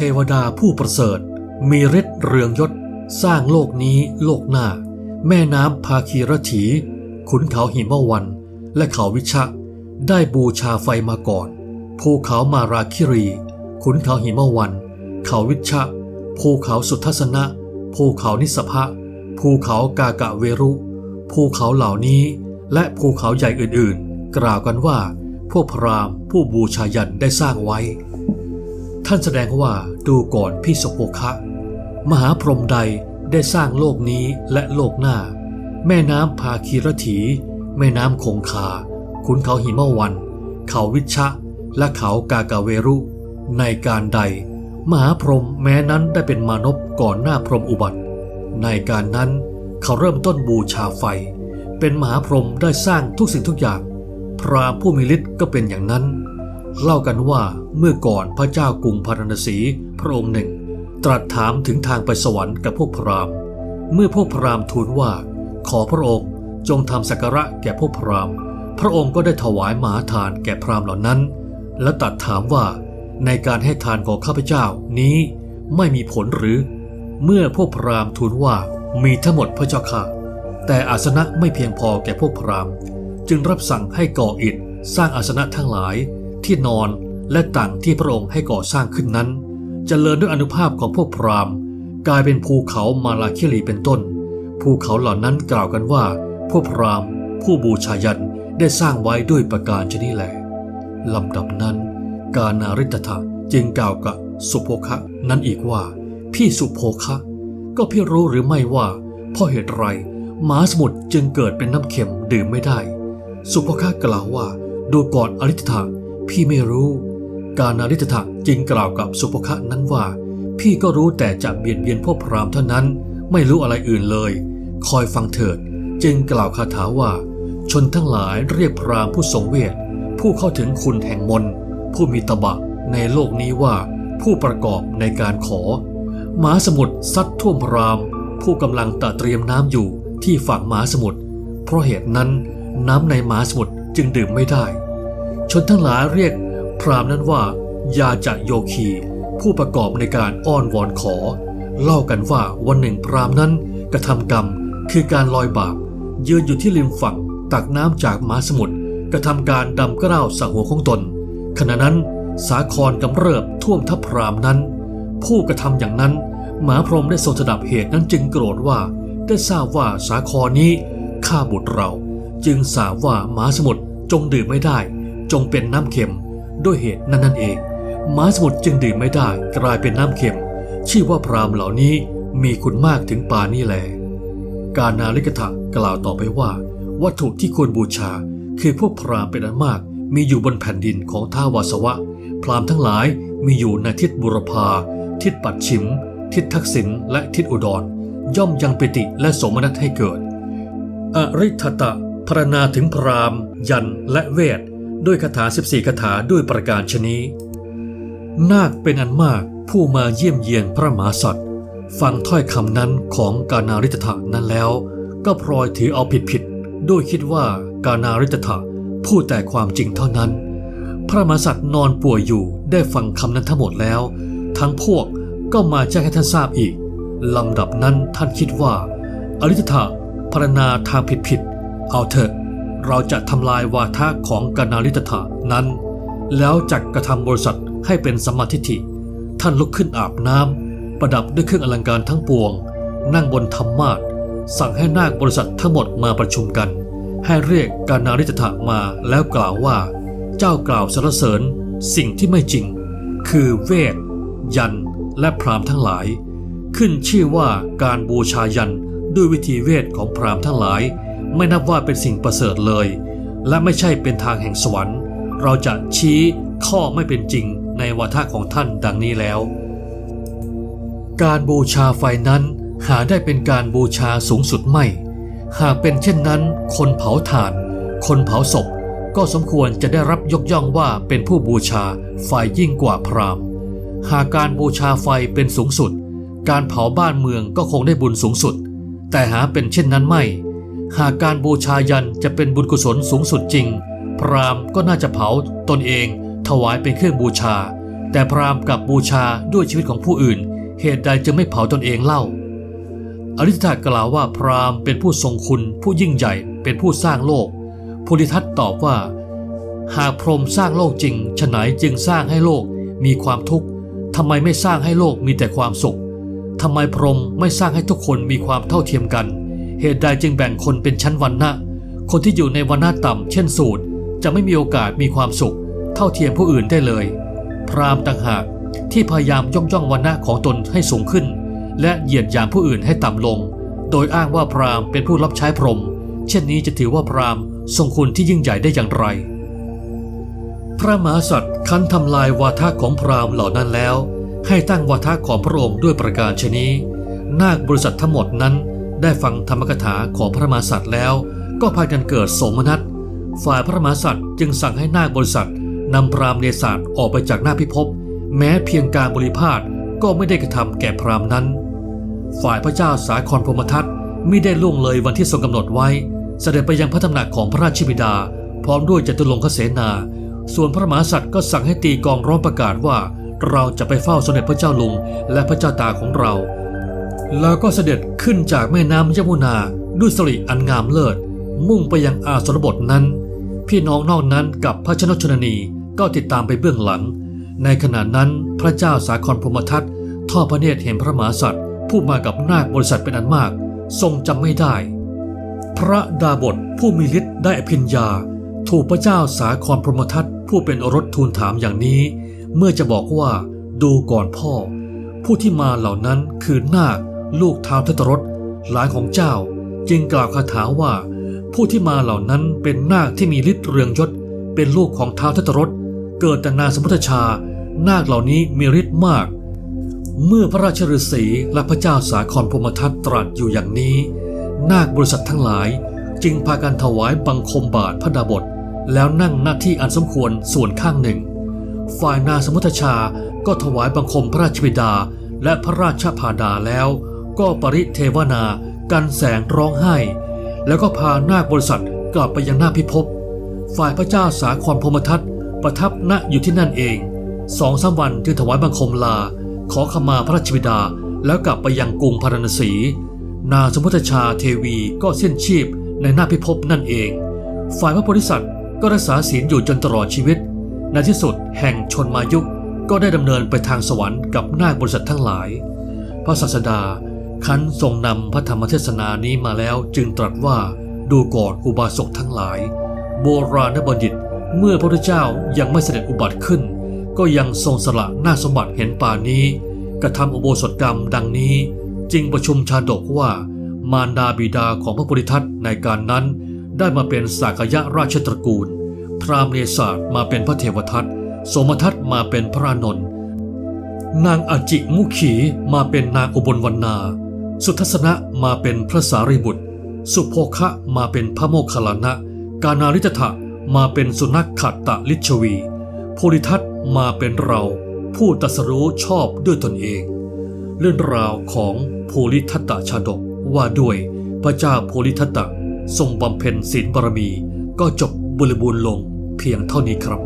เทวดาผู้ประเสริฐ มีฤทธิ์เรืองยศ สร้างโลกนี้โลกหน้า แม่น้ำภาคีรถี ขุนเขาหิมวัน และเขาวิชะ ได้บูชาไฟมาก่อน ภูเขามาราคิรี ขุนเขาหิมวัน เขาวิชะ ภูเขาสุทัศนะ ภูเขานิสภะ ภูเขากากะเวรุ ภูเขาเหล่านี้ และภูเขาใหญ่อื่นๆ กล่าวกันว่า พวกพราหมณ์ผู้บูชายันได้สร้างไว้ ท่านแสดงว่าดูก่อนพี่สุโภคะ มหาพรหมใดได้สร้างโลกนี้และโลกหน้า แม่น้ำพาคีรถี แม่น้ำคงคา ขุนเขาหิมะวัน เขาวิชะ และเขากากาเวรุ ในการใด มหาพรหมแม้นั้นได้เป็นมานพก่อนหน้าพรหมอุบัติ ในการนั้นเขาเริ่มต้นบูชาไฟ เป็นมหาพรหมได้สร้างทุกสิ่งทุกอย่าง พรามผู้มีฤทธิ์ก็เป็นอย่างนั้น เล่ากันว่าเมื่อก่อนพระเจ้ากรุงพาราณสีพระองค์หนึ่ง ตรัสถามถึงทางไปสวรรค์กับพวกพราหมณ์ เมื่อพวกพราหมณ์ทูลว่า ขอพระองค์จงทำสักการะแก่พวกพราหมณ์ พระองค์ก็ได้ถวายมหาทานแก่พราหมณ์เหล่านั้น และตรัสถามว่าในการให้ทานของข้าพเจ้านี้ไม่มีผลหรือ เมื่อพวกพราหมณ์ทูลว่ามีทั้งหมดพระเจ้าค่ะ แต่อาสนะไม่เพียงพอแก่พวกพราหมณ์ จึงรับสั่งให้ก่ออิฐสร้างอาสนะทั้งหลาย ที่นอนและต่างที่พระองค์ให้ก่อสร้างขึ้นนั้นจเจริญด้วยอนุภาพของพวกพราหมณ์ กลายเป็นภูเขามาลาคิรีเป็นต้น ภูเขาเหล่านั้นกล่าวกันว่า พวกพราหมณ์ ผู้บูชายันได้สร้างไว้ด้วยประการชนิดแหลลำดับนั้น กานาริตถะจึงกล่าวกับสุโภคะนั้นอีกว่า พี่สุโภคะ ก็พี่รู้หรือไม่ว่าเพราะเหตุไรมาสมุทรจึงเกิดเป็นน้ำเค็มดื่มไม่ได้ สุภคะกล่าวว่าดูก่อนอริตถะ พี่ไม่รู้ การนาริตถะจึงกล่าวกับสุภคะนั้นว่า พี่ก็รู้แต่จะเบียดเบียนพวกพรามเท่านั้น ไม่รู้อะไรอื่นเลย คอยฟังเถิด จึงกล่าวคาถาว่า ชนทั้งหลายเรียกพรามผู้ทรงเวท ผู้เข้าถึงคุณแห่งมน ผู้มีตบะในโลกนี้ว่า ผู้ประกอบในการขอหมาสมุทรซัดท่วมพราม ผู้กำลังตะเตรียมน้ำอยู่ที่ฝั่งหมาสมุทรเพราะเหตุนั้นน้ำในหมาสมุทรจึงดื่มไม่ได้ ชนทั้งหลายเรียกพรามนั้นว่ายาจะโยคี ผู้ประกอบในการอ้อนวอนขอ เล่ากันว่าวันหนึ่งพรามนั้นกระทำกรรมคือการลอยบาปยืนอยู่ที่ริมฝั่งตักน้ำจากมหาสมุทรกระทำการดำกล้าวสังหัวของตน ขณะนั้นสาครกำเริบท่วมทัพพรามนั้น ผู้กระทำอย่างนั้นหมาพรหมได้ทรงสดับเหตุนั้นจึงโกรธว่าได้ทราบว่าสาครนี้ฆ่าบุตรเรา จึงสาบว่าหมาสมุทรจงดื่มไม่ได้ จงเป็นน้ำเค็ม ด้วยเหตุนั้นนั่นเองหมาสมุทรจึงดื่มไม่ได้กลายเป็นน้ำเค็ม ชื่อว่าพรามเหล่านี้มีคุณมากถึงปานี่แหลการนาลิกถะกล่าวต่อไปว่า วัตถุที่ควรบูชา คือพวกพรามเป็นอันมากมีอยู่บนแผ่นดินของท้าวาสวะ พรามทั้งหลายมีอยู่ในทิศบุรพา ทิศปัดชิม ทิศทักษิณและทิศอุดร ย่อมยังปิติและสมนัตให้เกิด อริทตะพรรณนาถึงพราม ยันและเวท ด้วยคาถา 14คาถาด้วยประการชนี้ นาคเป็นอันมากผู้มาเยี่ยมเยียนพระมหาสัตว์ ฟังถ้อยคำนั้นของกานาริตถะนั้นแล้ว ก็พลอยถือเอาผิดผิดๆโดยคิดว่ากานาริตถะพูดแต่ความจริงเท่านั้น พระมหาสัตว์นอนป่วยอยู่ได้ฟังคำนั้นทั้งหมดแล้ว ทั้งพวกก็มาแจ้งให้ท่านทราบอีกลำดับนั้นท่านคิดว่าอริตถะพรรณนาทางผิดผิดเอาเถอะ เราจะทำลายวาทะของกนาริตถะนั้น แล้วจักกระทำบริษัทให้เป็นสมาทิฐิ ท่านลุกขึ้นอาบน้ำประดับด้วยเครื่องอลังการทั้งปวง นั่งบนธรรมาสสั่งให้นาคบริษัททั้งหมดมาประชุมกัน ให้เรียกกานาริตถะมาแล้วกล่าวว่า เจ้ากล่าวสรรเสริญสิ่งที่ไม่จริง คือเวท ยันและพรามทั้งหลาย ขึ้นชื่อว่าการบูชายันด้วยวิธีเวทของพรามทั้งหลาย ไม่นับว่าเป็นสิ่งประเสริฐเลย และไม่ใช่เป็นทางแห่งสวรรค์ เราจะชี้ข้อไม่เป็นจริงในวาทะของท่านดังนี้แล้ว การบูชาไฟนั้นหาได้เป็นการบูชาสูงสุดไม่ หากเป็นเช่นนั้น คนเผาถ่าน คนเผาศพ ก็สมควรจะได้รับยกย่องว่าเป็นผู้บูชาไฟยิ่งกว่าพราหมณ์ หากการบูชาไฟเป็นสูงสุด การเผาบ้านเมืองก็คงได้บุญสูงสุด แต่หาเป็นเช่นนั้นไม่ หากการบูชายันจะเป็นบุญกุศลสูงสุดจริง พราหมณ์ก็น่าจะเผาตนเอง ถวายเป็นเครื่องบูชา แต่พราหมณ์กลับบูชาด้วยชีวิตของผู้อื่น เหตุใดจึงไม่เผาตนเองเล่า อริ t ทัตกล่าวว่าพราหมณ์เป็นผู้ทรงคุณผู้ยิ่งใหญ่เป็นผู้สร้างโลกภูริทัตตอบว่า หากพรหมสร้างโลกจริงฉไหนจึงสร้างให้โลกมีความทุกข์ทำไมไม่สร้างให้โลกมีแต่ความสุขทำไมพรหมไม่สร้างให้ทุกคนมีความเท่าเทียมกัน เหตุใดจึงแบ่งคนเป็นชั้นวรรณะคนที่อยู่ในวรรณะต่ำเช่นสูตร จะไม่มีโอกาสมีความสุข เท่าเทียมผู้อื่นได้เลย พราหมณ์ต่างหากที่พยายามย่องย่องวรรณะของตนให้สูงขึ้น และเหยียดหยามผู้อื่นให้ต่ำลง โดยอ้างว่าพราหมณ์เป็นผู้รับใช้พรหมเช่นนี้จะถือว่าพราหมณ์ทรงคุณที่ยิ่งใหญ่ได้อย่างไร พระมหากษัตริย์คันทำลายวาทะของพราหมณ์เหล่านั้นแล้ว ให้ตั้งวาทะของพระองค์ด้วยประการชนี้ นาคบริษัททั้งหมดนั้น ได้ฟังธรรมกถาของพระมหากษัตริย์แล้ว ก็พากันเกิดโสมนัส ฝ่ายพระมหากษัตริย์จึงสั่งให้นาคบริษัทนำพรามเนศาสตร์ออกไปจากหน้าพิภพแม้เพียงการบริพาทก็ไม่ได้กระทำแก่พรามนั้น ฝ่ายพระเจ้าสาครพรหมทัตไม่ได้ล่วงเลยวันที่ทรงกำหนดไว้ เสด็จไปยังพระตำหนักของพระราชบิดา พร้อมด้วยจตุรงคเสนา ส่วนพระมหากษัตริย์ก็สั่งให้ตีกองร้องประกาศว่า เราจะไปเฝ้าสมเด็จพระเจ้าลุงและพระเจ้าตาของเรา แล้วก็เสด็จขึ้นจากแม่น้ำยมุนาด้วยสริอันงามเลิศ มุ่งไปยังอาสนบทนั้น พี่น้องนอกนั้นกับพระชนชนนีก็ติดตามไปเบื้องหลัง ในขณะนั้นพระเจ้าสาครพรหมทัตทอดพระเนตรเห็นพระมหากษัตริย์ผู้มากับนาคบริษัทเป็นอันมาก ทรงจำไม่ได้ พระดาบทผู้มีฤทธิ์ได้อภิญญา ถูกพระเจ้าสาครพรหมทัตผู้เป็นอรสทูลถามอย่างนี้ เมื่อจะบอกว่าดูก่อนพ่อ ผู้ที่มาเหล่านั้นคือนาค ลูกท้าวทัตรสหลานของเจ้าจึงกล่าวคาถาว่า ผู้ที่มาเหล่านั้นเป็นนาคที่มีฤทธิ์เรืองยศ เป็นลูกของท้าวทัตรสเกิดแต่นาสมุทชา นาคเหล่านี้มีฤทธิ์มาก เมื่อพระราชฤาษีและพระเจ้าสาครพรมทัตตรัสอยู่อย่างนี้ นาคบริษัททั้งหลาย จึงพากันถวายบังคมบาทพระดาบท แล้วนั่งหน้าที่อันสมควรส่วนข้างหนึ่ง ฝ่ายนาสมุทชาก็ถวายบังคมพระราชบิดาและพระราชพาดาแล้ว ก็ปริเทวนา กันแสงร้องไห้ แล้วก็พานาคบริษัทกลับไปยังหน้าพิภพฝ่ายพระเจ้าสาครพรหมทัตประทับณอยู่ที่นั่นเองสองสามวันจึงถวายบังคมลา ขอขมาพระราชบิดา แล้วกลับไปยังกรุงพาราณสี นางสมุทชาเทวีก็เส้นชีพในหน้าพิภพนั่นเอง ฝ่ายพระโพธิสัตว์ก็รักษาศีลอยู่จนตลอดชีวิต ในที่สุดแห่งชนมายุคก็ได้ดำเนินไปทางสวรรค์กับนาคบริษัททั้งหลาย พระศาสดา คันทรงนำพระธรรมเทศนานี้มาแล้วจึงตรัสว่าดูก่อนอุบาสกทั้งหลาย โบราณบัณฑิตเมื่อพระพุทธเจ้ายังไม่เสด็จอุบัติขึ้น ก็ยังทรงสละหน้าสมบัติเห็นป่านี้ กระทำอุโบสถกรรมดังนี้ จึงประชุมชาดกว่ามารดาบิดาของพระโพธิทัตในการนั้น ได้มาเป็นสากยะราชตระกูล พราหมณ์เนศาสมาเป็นพระเทวทัตสมทัตมาเป็นพระอานนท์นางอจิมุขีมาเป็นนางอุบลวรรณา สุทัศนะมาเป็นพระสารีบุตร สุโภคะมาเป็นพระโมคคัลลานะ กานาริตถะมาเป็นสุนัขขัตตะลิชวี โพลิทัตมาเป็นเรา ผู้ตัสรู้ชอบด้วยตนเอง เรื่องราวของโพลิทัตตชาดกว่าด้วยพระเจ้าโพลิทัตตะทรงบำเพ็ญศีลบารมี ก็จบบริบูรณ์ลงเพียงเท่านี้ครับ